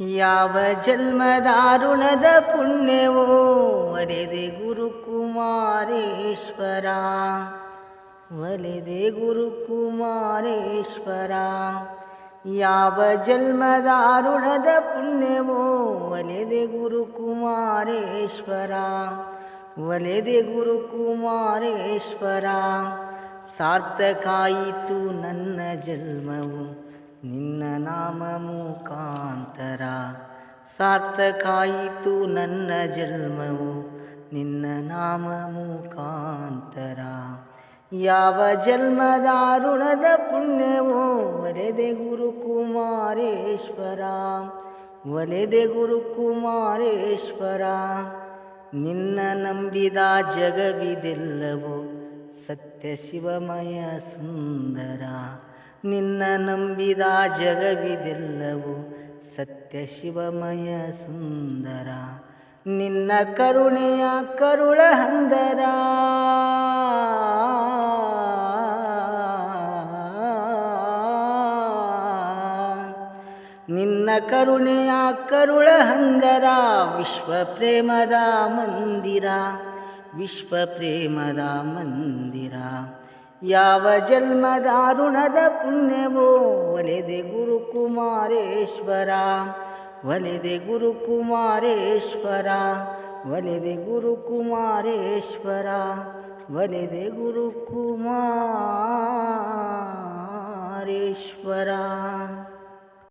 ಯಾವ ಜನ್ಮದಾರುಣದ ಪುಣ್ಯವೋ ಒಲೆದೆ ಗುರುಕುಮಾರೇಶ್ವರ. ಒಲೆದೆ ಗುರುಕುಮಾರೇಶ್ವರ. ಯಾವ ಜನ್ಮದಾರುಣದ ಪುಣ್ಯವೋ ಒಲೆದೆ ಗುರುಕುಮಾರೇಶ್ವರ. ಒಲೆದೆ ಗುರುಕುಮಾರೇಶ್ವರ. ಸಾರ್ಥಕಾಯಿತು ನನ್ನ ಜನ್ಮವು. ನಿನ್ನ ನಾಮ ಮುಖಾಂತರ. ಸಾರ್ಥಕಾಯಿತು ನನ್ನ ಜನ್ಮವು, ನಿನ್ನ ನಾಮ ಮುಖಾಂತರ. ಯಾವ ಜನ್ಮದಾರುಣದ ಪುಣ್ಯವೋ, ಒಲೆದೆ ಗುರುಕುಮಾರೇಶ್ವರ. ಒಲೆದೆ ಗುರುಕುಮಾರೇಶ್ವರ, ನಿನ್ನ ನಂಬಿದ ಜಗವಿದೆಲ್ಲವೋ, ಸತ್ಯ ಶಿವಮಯ ಸುಂದರ. ನಿನ್ನ ನಂಬಿದ ಜಗವಿದೆಲ್ಲವೂ ಸತ್ಯ ಶಿವಮಯ ಸುಂದರ. ನಿನ್ನ ಕರುಣೆಯ ಕರುಳ ಹಂದರ. ನಿನ್ನ ಕರುಣೆಯ ಕರುಳ ಹಂದರ. ವಿಶ್ವ ಪ್ರೇಮದ ಮಂದಿರ. ವಿಶ್ವ ಪ್ರೇಮದ ಮಂದಿರ. ಯಾವ ಜನ್ಮದ ಋಣದ ಪುಣ್ಯವೋ? ಒಲೆದೆ ಗುರುಕುಮಾರೇಶ್ವರ ಒಲೆದೆ ಗುರುಕುಮಾರೇಶ್ವರ ಒಲೆದೆ ಗುರುಕುಮಾರೇಶ್ವರ ಒಲೆದೆ ಗುರುಕುಮಾರೇಶ್ವರ